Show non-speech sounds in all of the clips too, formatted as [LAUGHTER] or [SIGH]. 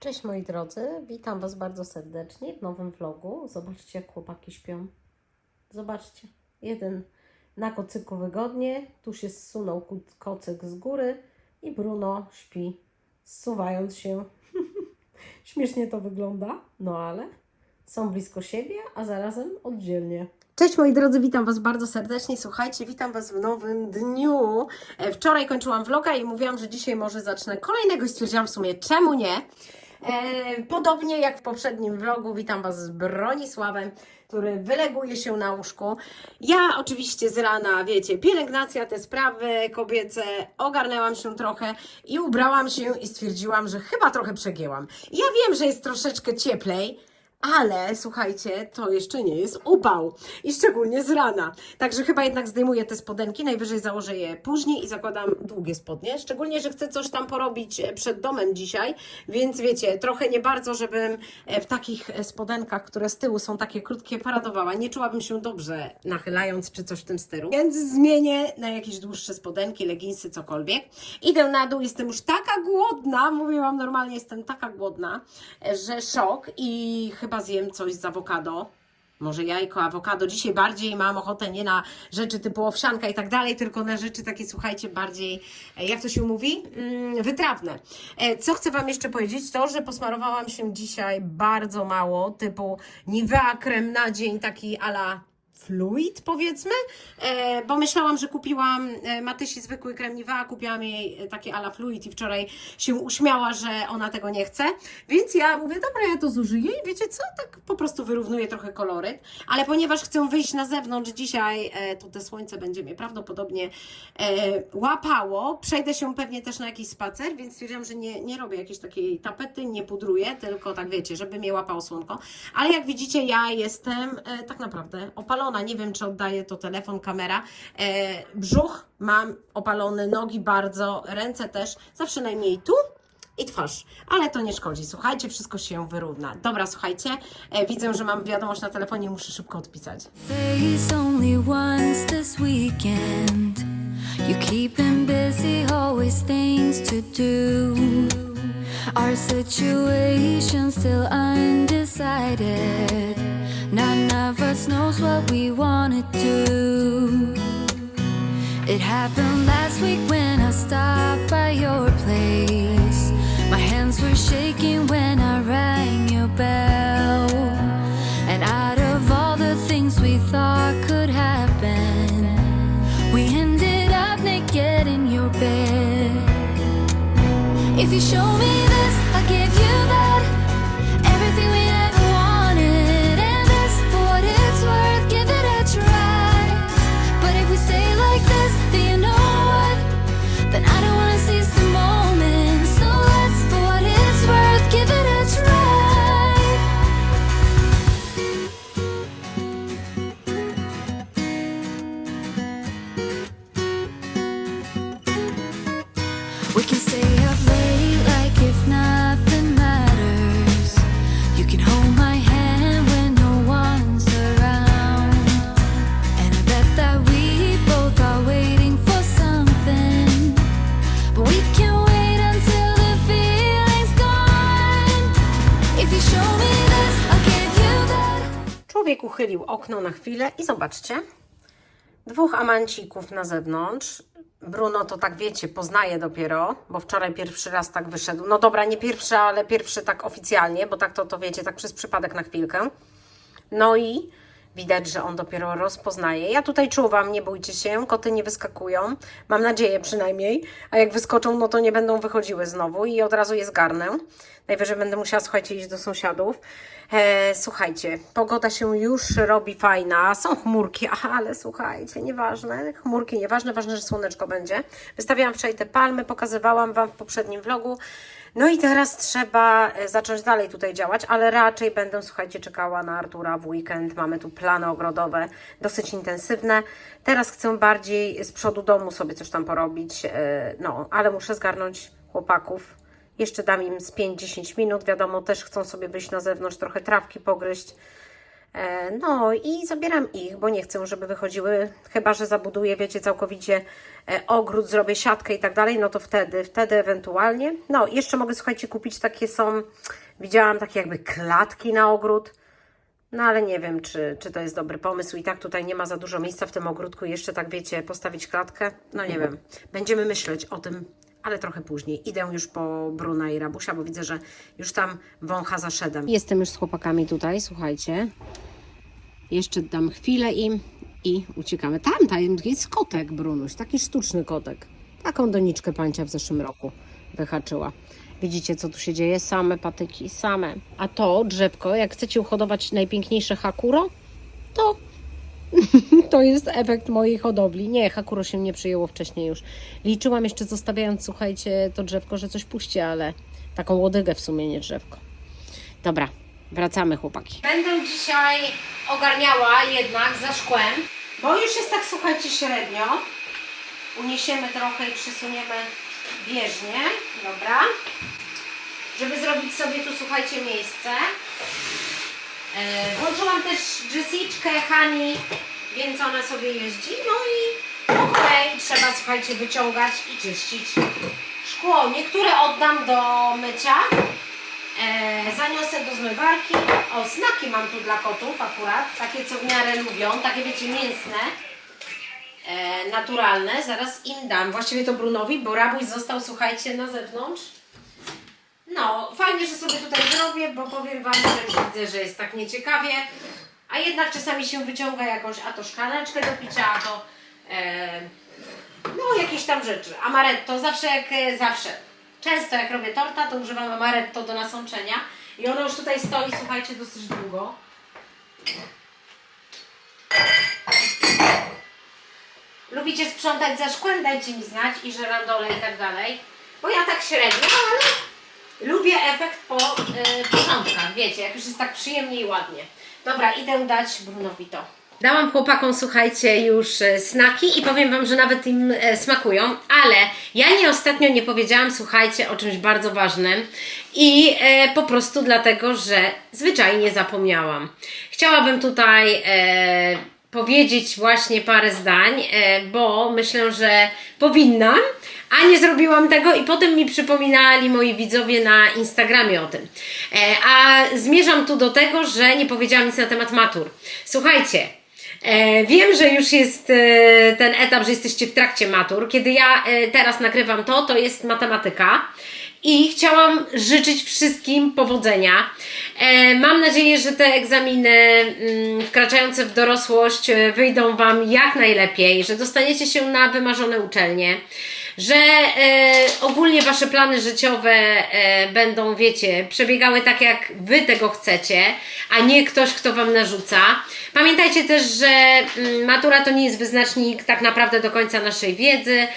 Cześć moi drodzy, witam Was bardzo serdecznie w nowym vlogu. Zobaczcie jak chłopaki śpią. Zobaczcie, jeden na kocyku wygodnie, tu się zsunął kocyk z góry i Bruno śpi, zsuwając się. [LAUGHS] Śmiesznie to wygląda, no ale są blisko siebie, a zarazem oddzielnie. Cześć moi drodzy, witam Was bardzo serdecznie. Słuchajcie, witam Was w nowym dniu. E, Wczoraj kończyłam vloga i mówiłam, że dzisiaj może zacznę kolejnego i stwierdziłam w sumie, czemu nie? E, podobnie jak w poprzednim vlogu, witam Was z Bronisławem, który wyleguje się na łóżku. Ja oczywiście z rana, wiecie, pielęgnacja, te sprawy kobiece, ogarnęłam się trochę i ubrałam się i stwierdziłam, że chyba trochę przegięłam. Ja wiem, że jest troszeczkę cieplej, ale słuchajcie, to jeszcze nie jest upał i szczególnie z rana. Także chyba jednak zdejmuję te spodenki, najwyżej założę je później i zakładam długie spodnie. Szczególnie, że chcę coś tam porobić e, przed domem dzisiaj, więc wiecie, trochę nie bardzo, żebym e, w takich e, spodenkach, które z tyłu są takie krótkie, paradowała. Nie czułabym się dobrze nachylając czy coś w tym stylu. Więc zmienię na jakieś dłuższe spodenki, leginsy, cokolwiek. Idę na dół, jestem już taka głodna, mówię Wam normalnie, jestem taka głodna, że szok i chyba zjem coś z awokado. Może jajko, awokado. Dzisiaj bardziej mam ochotę nie na rzeczy typu owsianka i tak dalej, tylko na rzeczy takie, słuchajcie, bardziej, e, jak to się mówi, Mm, wytrawne. E, Co chcę Wam jeszcze powiedzieć, to, że posmarowałam się dzisiaj bardzo mało, typu Nivea krem na dzień, taki ala fluid powiedzmy, e, bo myślałam, że kupiłam e, Matysi zwykły krem Nivea, kupiłam jej e, taki ala fluid i wczoraj się uśmiała, że ona tego nie chce, więc ja mówię, dobra, ja to zużyję i wiecie co, tak po prostu wyrównuję trochę koloryt, ale ponieważ chcę wyjść na zewnątrz dzisiaj, to te słońce będzie mnie prawdopodobnie łapało, przejdę się pewnie też na jakiś spacer, więc stwierdziłam, że nie, nie robię jakiejś takiej tapety, nie pudruję, tylko tak wiecie, żeby mnie łapało słonko, ale jak widzicie, ja jestem tak naprawdę opalona, nie wiem, czy oddaje to telefon, kamera, e, brzuch mam opalony, nogi bardzo, ręce też, zawsze najmniej tu, i twarz, ale to nie szkodzi. Słuchajcie, wszystko się wyrówna. Dobra, słuchajcie, e, widzę, że mam wiadomość na telefonie, muszę szybko odpisać. Our situation still undecided. Of us knows what we wanna do. It happened last week when I stopped by your place. My hands were shaking when I rang your bell. And out of all the things we thought could happen, we ended up naked in your bed. If you show me Człowiek uchylił okno na chwilę i zobaczcie, dwóch amancików na zewnątrz. Bruno to tak wiecie, poznaje dopiero, bo wczoraj pierwszy raz tak wyszedł. No dobra, nie pierwszy, ale pierwszy tak oficjalnie, bo tak to, to wiecie, tak przez przypadek na chwilkę. No i widać, że on dopiero rozpoznaje. Ja tutaj czuwam, nie bójcie się, koty nie wyskakują. Mam nadzieję przynajmniej. A jak wyskoczą, no to nie będą wychodziły znowu i od razu je zgarnę. Najwyżej będę musiała, słuchajcie, iść do sąsiadów. E, słuchajcie, pogoda się już robi fajna. Są chmurki, [LAUGHS] ale słuchajcie, nieważne. Chmurki nieważne, ważne, że słoneczko będzie. Wystawiałam wczoraj te palmy, pokazywałam Wam w poprzednim vlogu. No i teraz trzeba e, zacząć dalej tutaj działać, ale raczej będę, słuchajcie, czekała na Artura w weekend. Mamy tu plany ogrodowe dosyć intensywne. Teraz chcę bardziej z przodu domu sobie coś tam porobić, e, no, ale muszę zgarnąć chłopaków. Jeszcze dam im z 5-10 minut. Wiadomo, też chcą sobie wyjść na zewnątrz, trochę trawki pogryźć. E, No i zabieram ich, bo nie chcę, żeby wychodziły, chyba że zabuduję, wiecie, całkowicie e, ogród, zrobię siatkę i tak dalej, no to wtedy, wtedy ewentualnie. No, jeszcze mogę, słuchajcie, kupić takie są, widziałam takie jakby klatki na ogród, no ale nie wiem, czy, czy to jest dobry pomysł. I tak tutaj nie ma za dużo miejsca w tym ogródku, jeszcze tak wiecie, postawić klatkę, no nie wiem, będziemy myśleć o tym, ale trochę później. Idę już po Bruna i Rabusia, bo widzę, że już tam wącha za szedem. Jestem już z chłopakami tutaj, słuchajcie. Jeszcze dam chwilę im i uciekamy. Tam, tam jest kotek, Brunuś, taki sztuczny kotek. Taką doniczkę pancia w zeszłym roku wyhaczyła. Widzicie, co tu się dzieje? Same patyki, same. A to drzewko, jak chcecie uhodować najpiękniejsze hakuro, to to jest efekt mojej hodowli. Nie, hakuro się nie przyjęło wcześniej już. Liczyłam jeszcze zostawiając, słuchajcie, to drzewko, że coś puści, ale taką łodygę w sumie, nie drzewko. Dobra, wracamy chłopaki. Będę dzisiaj ogarniała jednak za szkłem, bo już jest tak, słuchajcie, średnio. Uniesiemy trochę i przesuniemy bieżnie, dobra. Żeby zrobić sobie tu, słuchajcie, miejsce. E, Włączyłam też Jessiczkę, Hani, więc ona sobie jeździ. No i okej, trzeba, słuchajcie, wyciągać i czyścić szkło. Niektóre oddam do mycia. E, zaniosę do zmywarki. O, snaki mam tu dla kotów akurat. Takie, co w miarę lubią. Takie, wiecie, mięsne. E, naturalne. Zaraz im dam. Właściwie to Brunowi, bo Rabuś został, słuchajcie, na zewnątrz. No, fajnie, że sobie tutaj zrobię, bo powiem Wam, że widzę, że jest tak nieciekawie. A jednak czasami się wyciąga jakąś, a to szklaneczkę do picia, a to e, no jakieś tam rzeczy. Amaretto, zawsze jak e, zawsze. Często jak robię torta, to używam amaretto do nasączenia. I ono już tutaj stoi, słuchajcie, dosyć długo. Lubicie sprzątać za szkłem? Dajcie mi znać i żerandole i tak dalej. Bo ja tak średnio, ale Lubię efekt po y, porządkach, wiecie, jak już jest tak przyjemnie i ładnie. Dobra, idę dać Brunowi to. Dałam chłopakom, słuchajcie, już e, snaki i powiem Wam, że nawet im e, smakują, ale ja nie ostatnio nie powiedziałam, słuchajcie, o czymś bardzo ważnym i e, po prostu dlatego, że zwyczajnie zapomniałam. Chciałabym tutaj e, powiedzieć właśnie parę zdań, e, bo myślę, że powinnam, a nie zrobiłam tego i potem mi przypominali moi widzowie na Instagramie o tym. E, a zmierzam tu do tego, że nie powiedziałam nic na temat matur. Słuchajcie, E, wiem, że już jest e, ten etap, że jesteście w trakcie matur. Kiedy ja e, teraz nagrywam to, to jest matematyka. I chciałam życzyć wszystkim powodzenia. E, mam nadzieję, że te egzaminy mm, wkraczające w dorosłość e, wyjdą Wam jak najlepiej, że dostaniecie się na wymarzone uczelnie, że e, ogólnie Wasze plany życiowe e, będą, wiecie, przebiegały tak, jak Wy tego chcecie, a nie ktoś, kto Wam narzuca. Pamiętajcie też, że mm, matura to nie jest wyznacznik tak naprawdę do końca naszej wiedzy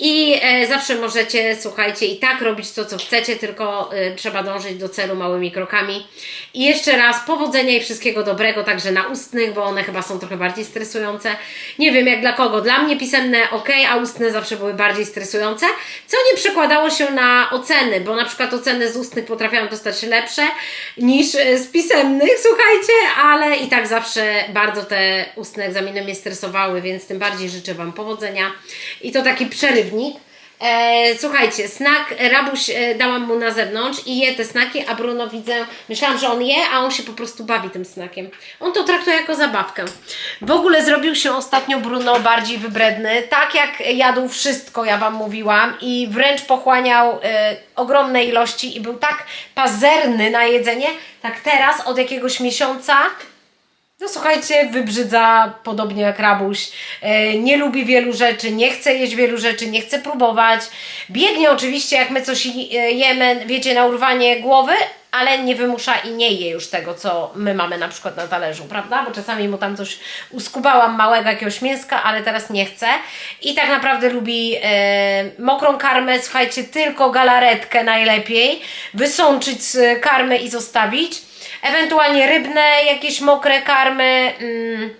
i e, zawsze możecie, słuchajcie, i tak robić to, co chcecie, tylko e, trzeba dążyć do celu małymi krokami. I jeszcze raz powodzenia i wszystkiego dobrego, także na ustnych, bo one chyba są trochę bardziej stresujące. Nie wiem jak dla kogo. Dla mnie pisemne ok, a ustne zawsze były bardziej stresujące, co nie przekładało się na oceny, bo na przykład oceny z ustnych potrafiłam dostać lepsze niż e, z pisemnych, słuchajcie, ale i tak zawsze bardzo te ustne egzaminy mnie stresowały, więc tym bardziej życzę Wam powodzenia. I to taki E, słuchajcie, snak Rabuś e, dałam mu na zewnątrz i je te snaki, a Bruno widzę, myślałam, że on je, a on się po prostu bawi tym snakiem. On to traktuje jako zabawkę. W ogóle zrobił się ostatnio Bruno bardziej wybredny, tak jak jadł wszystko, ja Wam mówiłam, i wręcz pochłaniał e, ogromne ilości i był tak pazerny na jedzenie, tak teraz od jakiegoś miesiąca no słuchajcie, wybrzydza podobnie jak rabuś. E, nie lubi wielu rzeczy, nie chce jeść wielu rzeczy, nie chce próbować. Biegnie oczywiście, jak my coś je- jemy, wiecie, na urwanie głowy, ale nie wymusza i nie je już tego, co my mamy na przykład na talerzu, prawda? Bo czasami mu tam coś uskubałam małego jakiegoś mięska, ale teraz nie chce. I tak naprawdę lubi e, mokrą karmę, słuchajcie, tylko galaretkę najlepiej. Wysączyć z karmy i zostawić ewentualnie rybne, jakieś mokre karmy, mm,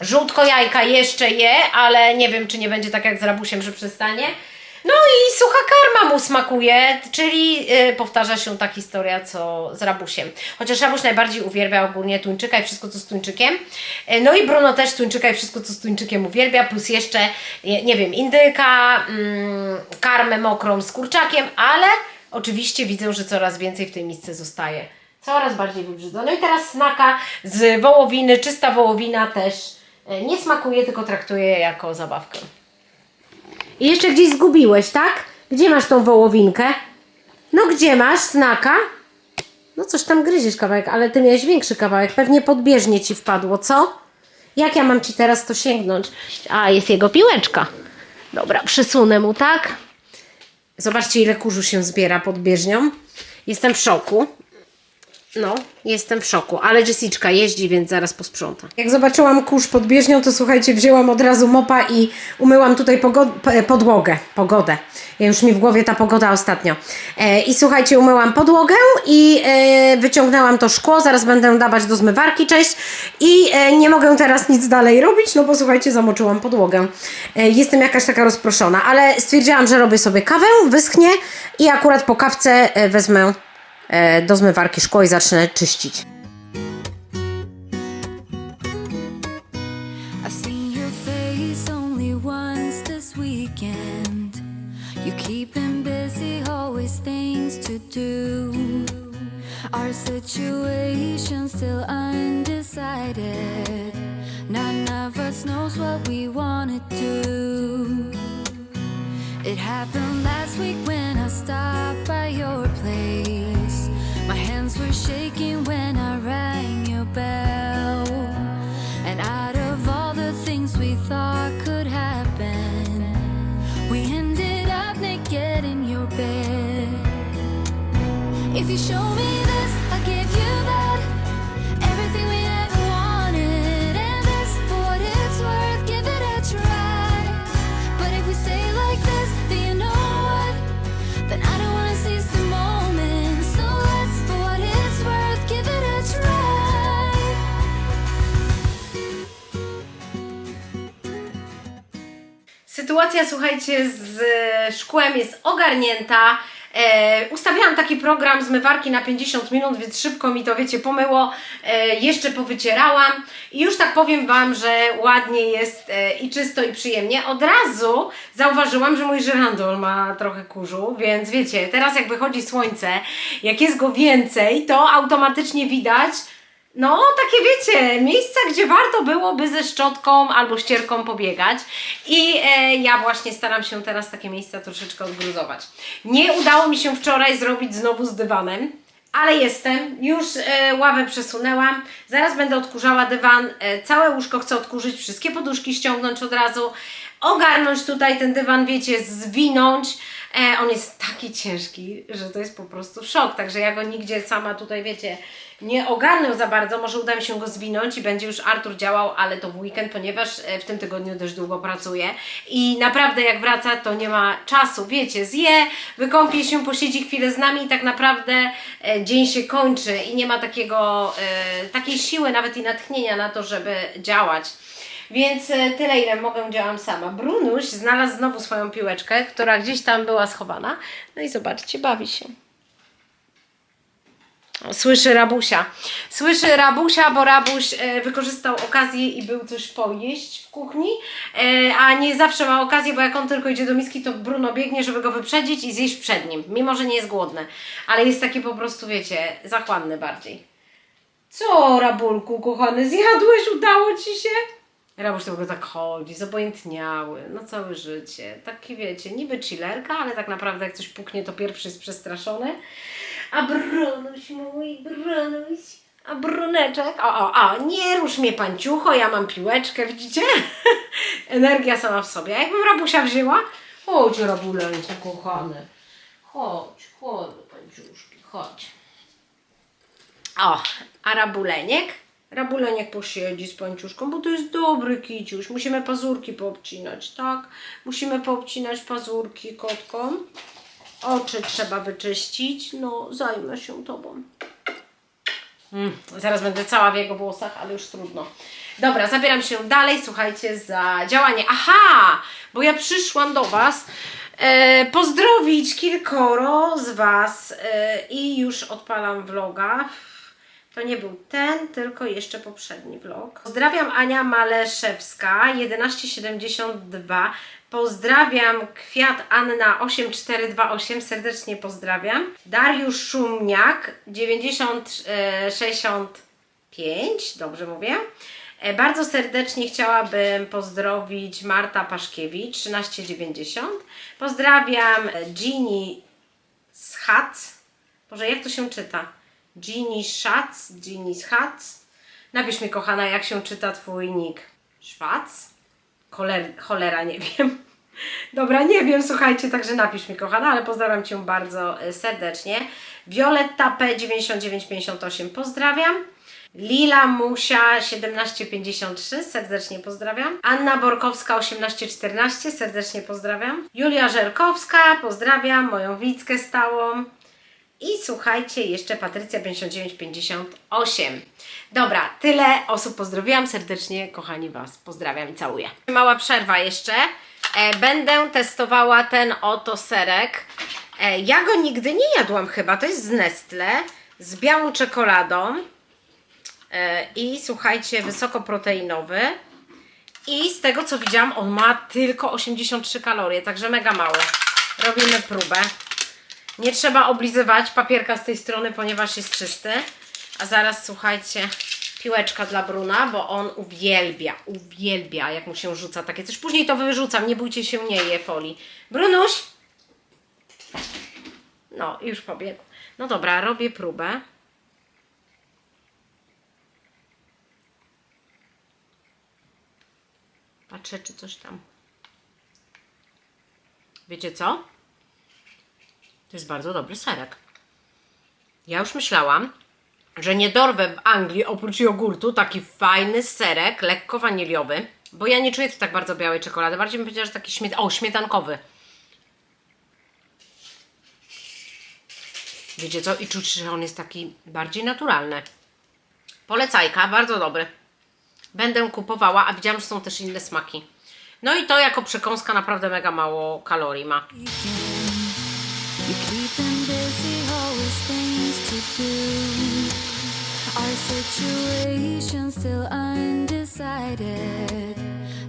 żółtko jajka jeszcze je, ale nie wiem, czy nie będzie tak jak z rabusiem, że przestanie. No i sucha karma mu smakuje, czyli y, powtarza się ta historia co z Rabusiem. Chociaż Rabuś najbardziej uwielbia ogólnie tuńczyka i wszystko co z tuńczykiem. Y, no i Bruno też tuńczyka i wszystko co z tuńczykiem uwielbia, plus jeszcze, nie, nie wiem, indyka, mm, karmę mokrą z kurczakiem, ale oczywiście widzę, że coraz więcej w tej misce zostaje. Coraz bardziej wybrzydza. No i teraz snaka z wołowiny, czysta wołowina też y, nie smakuje, tylko traktuje je jako zabawkę. I jeszcze gdzieś zgubiłeś, tak? Gdzie masz tą wołowinkę? No gdzie masz snaka? No coś tam gryziesz kawałek, ale ty miałeś większy kawałek. Pewnie podbieżnie ci wpadło, co? Jak ja mam ci teraz to sięgnąć? A, jest jego piłeczka. Dobra, przysunę mu, tak? Zobaczcie, ile kurzu się zbiera pod bieżnią. Jestem w szoku. No, jestem w szoku, ale Jessiczka jeździ, więc zaraz posprząta. Jak zobaczyłam kurz pod bieżnią, to słuchajcie, wzięłam od razu mopa i umyłam tutaj podłogę, pogodę. Ja już mi w głowie ta pogoda ostatnio. E, I słuchajcie, umyłam podłogę i e, wyciągnęłam to szkło, zaraz będę dawać do zmywarki, cześć. I e, nie mogę teraz nic dalej robić, no bo słuchajcie, zamoczyłam podłogę. E, jestem jakaś taka rozproszona, ale stwierdziłam, że robię sobie kawę, wyschnie i akurat po kawce e, wezmę do zmywarki szkło i zacznę czyścić. It happened last week when I stopped by your place. Hands were shaking when I rang your bell. And out of all the things we thought could happen, we ended up naked in your bed. If you show me Sytuacja, słuchajcie, z e, szkłem jest ogarnięta. E, ustawiałam taki program zmywarki na 50 minut, więc szybko mi to, wiecie, pomyło. E, jeszcze powycierałam i już tak powiem Wam, że ładnie jest e, i czysto i przyjemnie. Od razu zauważyłam, że mój żyrandol ma trochę kurzu, więc wiecie, teraz jak wychodzi słońce, jak jest go więcej, to automatycznie widać, no, takie wiecie, miejsca, gdzie warto byłoby ze szczotką albo ścierką pobiegać. I e, ja właśnie staram się teraz takie miejsca troszeczkę odgruzować. Nie udało mi się wczoraj zrobić znowu z dywanem. Ale jestem, już e, ławę przesunęłam, zaraz będę odkurzała dywan, e, całe łóżko chcę odkurzyć, wszystkie poduszki ściągnąć od razu, ogarnąć tutaj ten dywan, wiecie, zwinąć. E, on jest taki ciężki, że to jest po prostu szok, także ja go nigdzie sama tutaj, wiecie, nie ogarnę za bardzo, może uda mi się go zwinąć i będzie już Artur działał, ale to w weekend, ponieważ e, w tym tygodniu dość długo pracuję i naprawdę jak wraca, to nie ma czasu, wiecie, zje, wykąpie się, posiedzi chwilę z nami i tak naprawdę e, dzień się kończy i nie ma takiego, e, takiej siły nawet i natchnienia na to, żeby działać. Więc tyle, ile mogę, działam sama. Brunuś znalazł znowu swoją piłeczkę, która gdzieś tam była schowana. No i zobaczcie, bawi się. Słyszy Rabusia. Słyszy Rabusia, bo Rabuś e, wykorzystał okazję i był coś pojeść w kuchni, e, a nie zawsze ma okazję, bo jak on tylko idzie do miski, to Bruno biegnie, żeby go wyprzedzić i zjeść przed nim, mimo że nie jest głodny. Ale jest taki po prostu, wiecie, zachłanny bardziej. Co, Rabulku, kochany, zjadłeś? Udało ci się? Rabuś ogóle tak chodzi, zobojętniały, no całe życie. Taki wiecie, niby chillerka, ale tak naprawdę jak coś puknie, to pierwszy jest przestraszony. A Brunuś mój, Brunuś, a Bruneczek, o, o, o, nie rusz mnie panciucho, ja mam piłeczkę, widzicie? [LAUGHS] Energia sama w sobie. A jakbym Rabusia wzięła? Chodź, Rabuleńku, kochany. Chodź, chodź, panciuszki, chodź. O, a Rabuleniek? Rabuleniek posiedzi z panciuszką, bo to jest dobry kiciuś. Musimy pazurki poobcinać, tak? Musimy poobcinać pazurki kotkom. Oczy trzeba wyczyścić. No, zajmę się tobą. Mm, zaraz będę cała w jego włosach, ale już trudno. Dobra, zabieram się dalej, słuchajcie, za działanie. Aha! Bo ja przyszłam do Was e, pozdrowić kilkoro z Was e, i już odpalam vloga. To nie był ten, tylko jeszcze poprzedni vlog. Pozdrawiam Ania Maleszewska 1172. Pozdrawiam Kwiat Anna 8428. Serdecznie pozdrawiam. Dariusz Szumniak 9065. Dobrze mówię. E, Bardzo serdecznie chciałabym pozdrowić Marta Paszkiewicz 1390. Pozdrawiam e, Ginny Schatz. Boże, jak to się czyta? Ginny Schatz, Ginny Schatz. Napisz mi, kochana, jak się czyta Twój nick. Szwac? Choler, cholera, nie wiem. Dobra, nie wiem, słuchajcie, także napisz mi, kochana, ale pozdrawiam Cię bardzo e, serdecznie. Violetta P9958, pozdrawiam. Lila Musia 1753, serdecznie pozdrawiam. Anna Borkowska 1814, serdecznie pozdrawiam. Julia Żerkowska, pozdrawiam, moją widzkę stałą. I słuchajcie, jeszcze Patrycja 5958. Dobra, tyle osób pozdrowiłam. Serdecznie, kochani Was, pozdrawiam i całuję. Mała przerwa jeszcze. E, będę testowała ten oto serek. E, ja go nigdy nie jadłam chyba. To jest z Nestle, z białą czekoladą. E, I słuchajcie, wysokoproteinowy. I z tego co widziałam, on ma tylko 83 kalorie, także mega mało. Robimy próbę. Nie trzeba oblizywać papierka z tej strony, ponieważ jest czysty. A zaraz słuchajcie, piłeczka dla Bruna, bo on uwielbia, uwielbia, jak mu się rzuca takie coś. Później to wyrzucam, nie bójcie się, nie je folii. Brunuś! No, już pobiegł. No dobra, robię próbę. Patrzę, czy coś tam. Wiecie co? To jest bardzo dobry serek. Ja już myślałam, że nie dorwę w Anglii oprócz jogurtu taki fajny serek, lekko waniliowy, bo ja nie czuję tu tak bardzo białej czekolady. Bardziej bym powiedziała, że taki śmiet... o, śmietankowy. Wiecie co? I czuć, że on jest taki bardziej naturalny. Polecajka, bardzo dobry. Będę kupowała, a widziałam, że są też inne smaki. No i to jako przekąska naprawdę mega mało kalorii ma. You're keeping busy, always things to do. Our situation still undecided.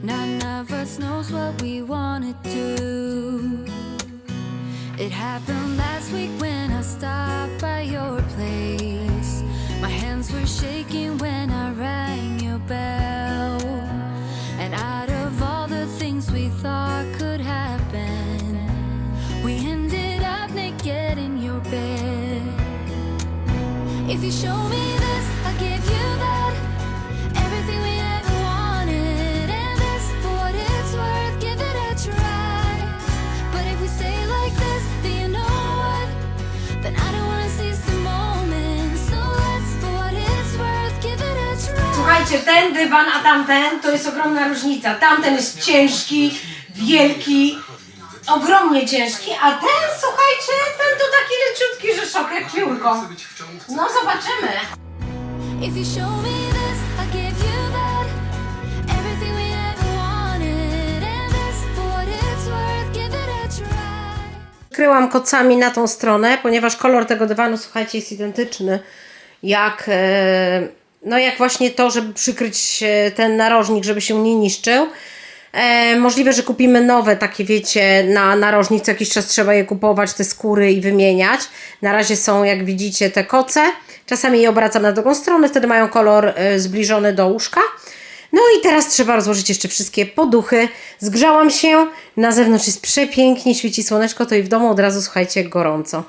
None of us knows what we wanna do. It happened last week when I stopped by your place. My hands were shaking when I rang your bell. And out of all the things we thought Słuchajcie, ten dywan, a tamten to jest ogromna różnica. Tamten jest ciężki, wielki, ogromnie ciężki, a ten, słuchajcie, ten to taki leciutki, że szok jak piórko. No zobaczymy. If you show me this, I'll give you that. Everything we ever wanted, and this for what it's worth, give it a try. Kryłam kocami na tą stronę, ponieważ kolor tego dywanu, słuchajcie, jest identyczny jak, e, no jak właśnie to, żeby przykryć e, ten narożnik, żeby się nie niszczył. E, możliwe, że kupimy nowe takie, wiecie, na narożnik, co jakiś czas trzeba je kupować, te skóry i wymieniać. Na razie są, jak widzicie, te koce. Czasami je obracam na drugą stronę, wtedy mają kolor e, zbliżony do łóżka. No i teraz trzeba rozłożyć jeszcze wszystkie poduchy. Zgrzałam się, na zewnątrz jest przepięknie, świeci słoneczko, to i w domu od razu, słuchajcie, gorąco.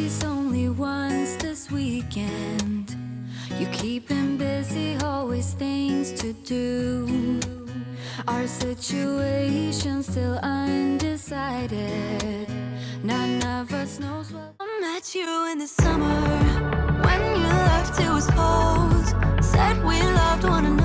Face only once this weekend. You keep him busy, always things to do. Our situation still undecided. None of us knows what. I met you in the summer when you left. It was cold. Said we loved one another.